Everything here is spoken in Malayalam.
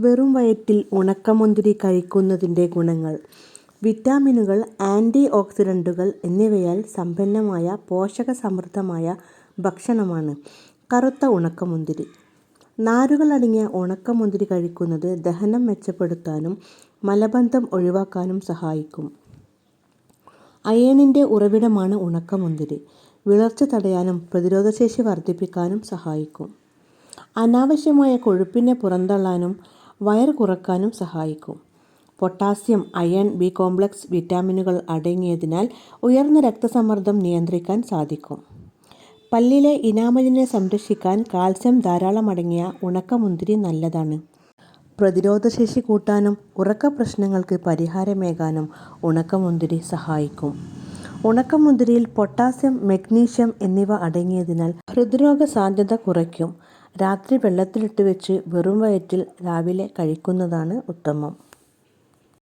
വെറും വയറ്റിൽ ഉണക്കമുന്തിരി കഴിക്കുന്നതിന്റെ ഗുണങ്ങൾ. വിറ്റാമിനുകൾ, ആന്റി ഓക്സിഡന്റുകൾ എന്നിവയാൽ സമ്പന്നമായ പോഷക സമൃദ്ധമായ ഭക്ഷണമാണ് കറുത്ത ഉണക്കമുന്തിരി. നാരുകളടങ്ങിയ ഉണക്കമുന്തിരി കഴിക്കുന്നത് ദഹനം മെച്ചപ്പെടുത്താനും മലബന്ധം ഒഴിവാക്കാനും സഹായിക്കും. അയേണിന്റെ ഉറവിടമാണ് ഉണക്കമുന്തിരി. വിളർച്ച തടയാനും പ്രതിരോധശേഷി വർദ്ധിപ്പിക്കാനും സഹായിക്കും. അനാവശ്യമായ കൊഴുപ്പിനെ പുറന്തള്ളാനും വയർ കുറക്കാനും സഹായിക്കും. പൊട്ടാസ്യം, അയൺ, ബി കോംപ്ലക്സ് വിറ്റാമിനുകൾ അടങ്ങിയതിനാൽ ഉയർന്ന രക്തസമ്മർദ്ദം നിയന്ത്രിക്കാൻ സാധിക്കും. പല്ലിലെ ഇനാമലിനെ സംരക്ഷിക്കാൻ കാൽസ്യം ധാരാളം അടങ്ങിയ ഉണക്കമുന്തിരി നല്ലതാണ്. പ്രതിരോധശേഷി കൂട്ടാനും ഉറക്ക പ്രശ്നങ്ങൾക്ക് പരിഹാരമേകാനും ഉണക്കമുന്തിരി സഹായിക്കും. ഉണക്കമുന്തിരിയിൽ പൊട്ടാസ്യം, മഗ്നീഷ്യം എന്നിവ അടങ്ങിയതിനാൽ ഹൃദ്രോഗ സാധ്യത കുറയ്ക്കും. രാത്രി വെള്ളത്തിലിട്ട് വെച്ച് വെറും വയറ്റിൽ രാവിലെ കഴിക്കുന്നതാണ് ഉത്തമം.